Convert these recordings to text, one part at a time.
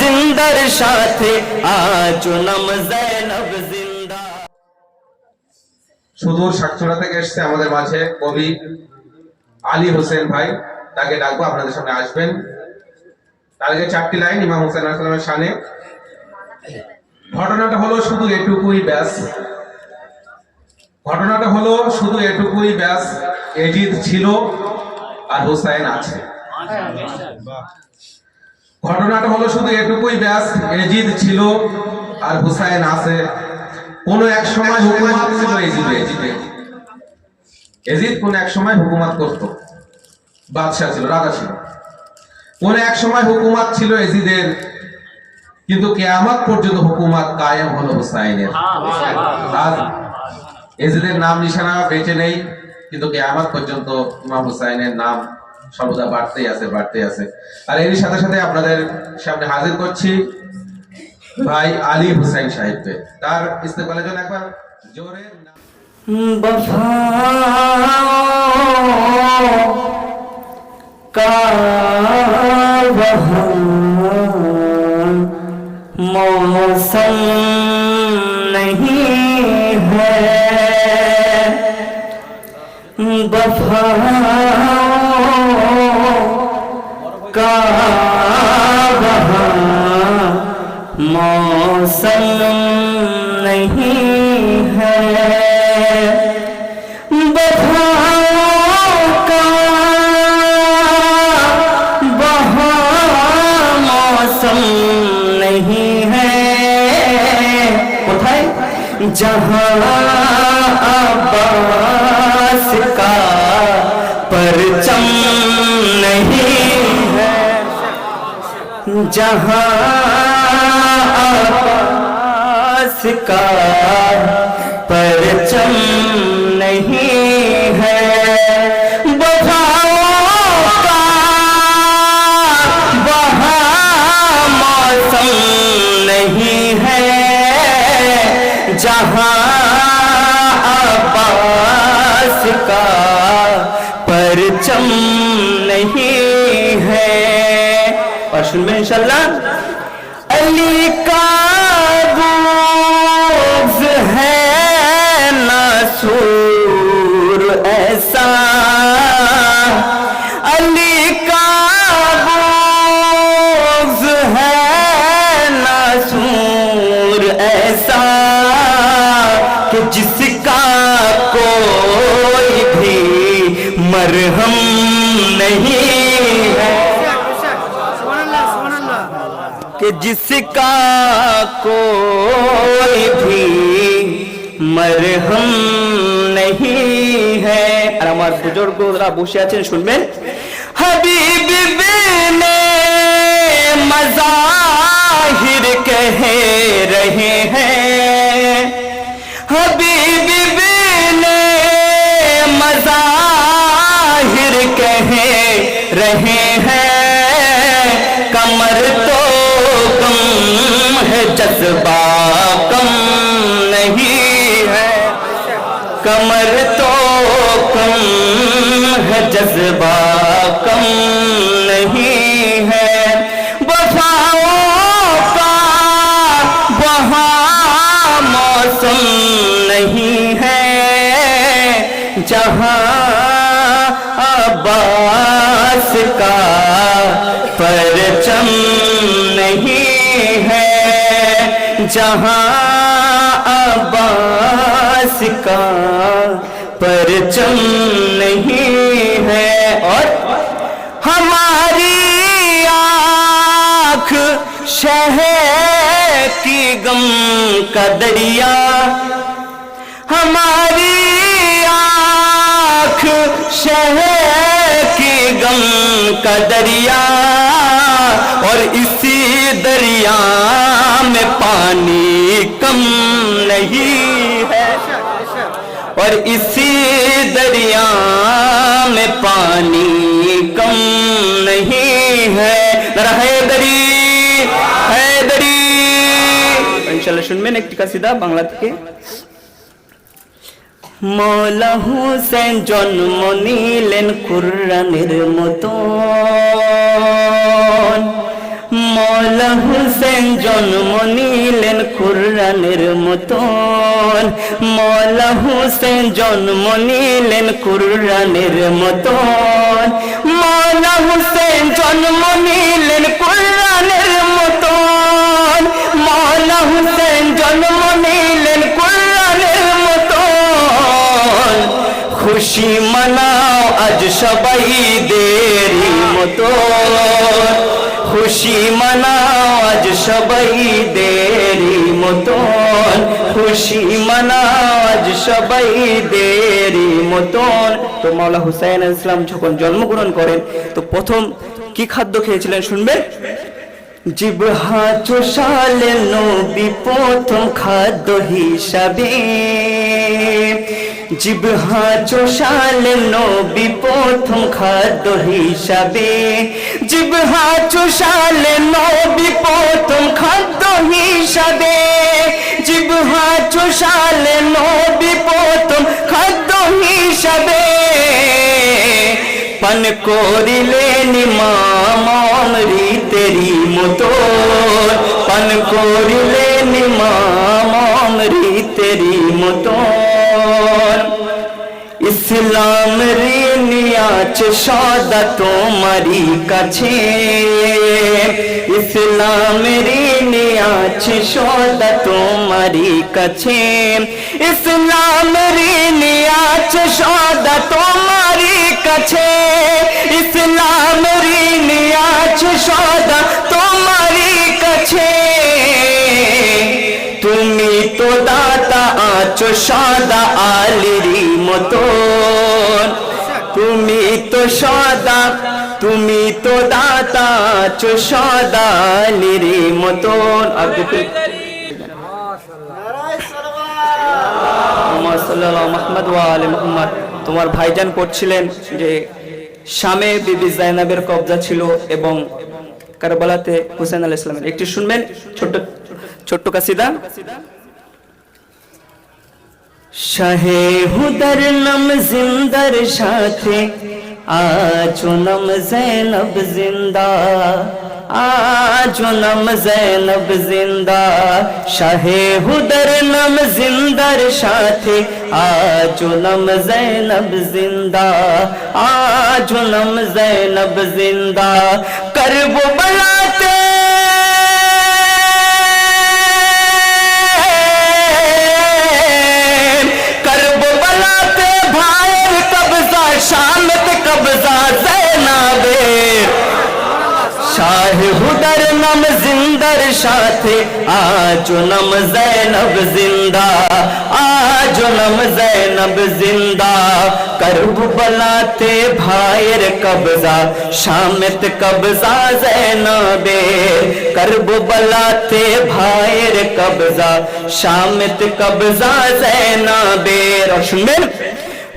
জিন্দার সাথে, আজ নাম জৈনব জিন্দা। সুদূর সাতচুরা থেকে এসছে আমাদের মাঝে কবি আলী হোসেন ভাই, তাকে ডাকবো, আপনাদের সামনে আসবেন। তার চারটি লাইন, ইমাম হোসেন আসলামের শানে। ঘটনাটা হলো শুধু এটুকুই, ব্যাস। ঘটনাটা হলো শুধু এটুকুই, ব্যাস। এজিদ ছিল আর হোসাইন আছে। ঘটনাটা হলো শুধু এটুকুই, ব্যাস। এজিদ ছিল আর হুসাইন আছে। কোন এক সময় হুকুমাত ছিল এজিদ এজিদে। এজিদ কোন এক সময় হুকুমাত করত। বাদশাহ ছিল, রাজা ছিল। মনে এক সময় হুকুমাত ছিল এজিদের কিন্তু কেয়ামত পর্যন্ত হুকুমাত কায়েম হলো হুসাইনের। হ্যাঁ, হ্যাঁ, হ্যাঁ, এজিদের নাম নিশানা বেঁচে নেই কিন্তু কেয়ামত পর্যন্ত ইমাম হুসাইনের নাম সর্বদা বাড়তেই আছে বাড়তেই আছে। আর এরই সাথে সাথে আপনাদের সামনে হাজির করছি ভাই আলী হুসাইন সাহেবকে। তার ইস্তেফালের জন্য একবার জোরে বফা मौसम नहीं है वफाओं का वहाँ मौसम नहीं है جہاں عباس کا پرچم نہیں ہے جہاں عباس کا پرچم عباس کا پرچم نہیں ہے۔ اور میں انشاءاللہ علی کہ جس کا کوئی بھی مرہم نہیں ہے۔ আর আমার বুজুর্গরা বসে আছেন শুনবেন হাবিব বিনে مظاہر کہہ رہے ہیں۔ حبیب بن مظاہر عمر تو کم ہے، جذبہ کم نہیں ہے۔ وفاؤں کا وہاں موسم نہیں ہے۔ جہاں عباس کا پرچم نہیں ہے۔ جہاں عباس کا پرچم نہیں ہے اور ہماری آنکھ شہر کی گم کا دریا، ہماری آنکھ شہر کی گم کا دریا، اور اسی دریا میں پانی کم نہیں ہے۔ اور اسی دریا میں پانی کم نہیں ہے۔ ذرا حیدری حیدری۔ انشاءاللہ شن میں শুনবেন کا কাসিদা বাংলা تکے مولا حسین জন্ম নিলেন قرآن মতো মৌলা হুসেন জন্ম নিলেন কুরআনের মতন। মৌলা হুসেন জন্ম নিলেন কুরআনের মতন। মৌলা হুসেন জন্ম নিলেন কুরআনের মতন। মৌলা হুসেন জন্ম নিলেন কুরআনের মতন। খুশি মানাও আজ সবাই দেরি মতন। খুশি মানাও আজ সবাই দেরি মতন খুশি মানাও আজ সবাই দেরি মতন তো মাওলা হুসাইন ইসলাম যখন জন্মগ্রহণ করেন, তো প্রথম কি খাদ্য খেয়েছিলেন শুনবেন জিবহা চোষালে নবী প্রথম খাদ্য হিসাবে। জিবহা চোষালে নবী প্রথম খাদ্য হিসাবে। জিবহা চোষালে নবী প্রথম খাদ্য হিসাবে। জিবহা চোষালে নবী প্রথম খাদ্য হিসাবে। পান করিলেন মামন রীতেরি মতো। পান করিলেন মামন রীতেরি মতো ইসলাম ঋণী আছে সদা তোমারই কাছে। ইসলাম ঋণী আছে সদা তোমারই কাছে। ইসলাম ঋণী আছে সদা তোমারই কাছে। ইসলাম ঋণী আছে সদা তোমারই দাতা আছো সদা আলিরি মতন তুমি তো সদা, তুমি তো দাতা আছো সদা আলিরি মতন মোহাম্মদ সাল্লাল্লাহু মোহাম্মদ ওয়া আলি মোহাম্মদ তোমার ভাইজান পড়ছিলেন যে শামে বিবি জাইনাবের কবজা ছিল এবং কারবালাতে হুসেন আলাইহিস সালামের। একটি শুনবেন ছোট্ট ছোট্ট কাসিদা শাহে হুদার নাম জিন্দার সাথে আজো নাম জৈনব জিন্দা আজো নাম জৈনব জিন্দা। শাহে হুদার নাম জিন্দার সাথে আজো নাম জৈনব জিন্দা আজো নাম জৈনব জিন্দা। করব বলাতে সাথে আজ নাম জৈনব জিন্দা আজ নাম জৈনব জিন্দা করব বলাতে ভাইয়ের কবজা শামত কবজা জৈনবে করব বলাতে ভাইয়ের কবজা শামত কবজা জৈনবে শুনবেন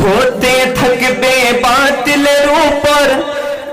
হতে থাকবে বাতিলের উপর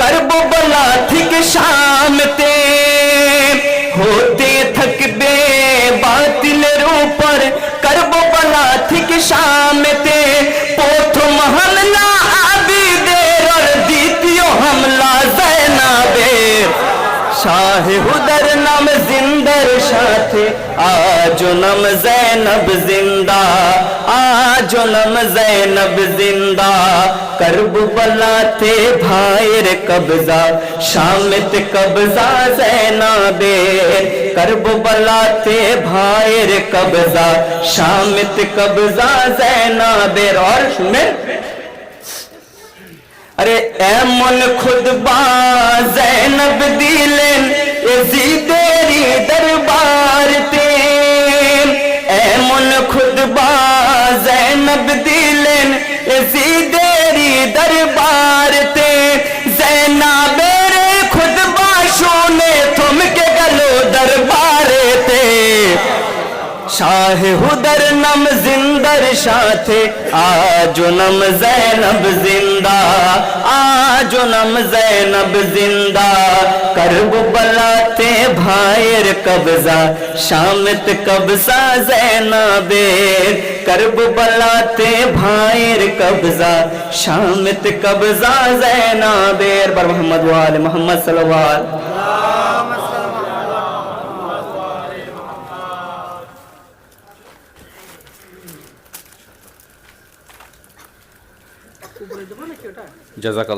করব বলা ঠিক শামতে হতে থাকবে বাতিলের উপর করব বলা ঠিক শামতে প্রথম হামলা আবিদের আর দ্বিতীয় হামলা জৈনাবের শাহ হুদর নাম জিন্দার সাথে আজ নাম জৈনব জিন্দা আজ নাম জৈনব জিন্দা করব বলাতে ভাইয়ের কবজা শামিত কবজা জৈনাবের করব বলাতে ভাইয়ের কবজা শামিত কবজা জৈনাবের और শুনে আরে এমন খুদবা জৈনব দিলেন এজিদেরি দরবারতে এমন খুদবা জৈনব দিলেন شاہ ہدر نم زندر شاہ تھے آج نم زینب زندہ، آج نم زینب زندہ۔ کرب بلاتے بھائر قبضہ، شامت قبضہ زینب۔ کرب بلاتے بھائر قبضہ، شامت قبضہ زینب۔ بر محمد وال محمد صلی اللہ علیہ وسلم۔ Cezakallah.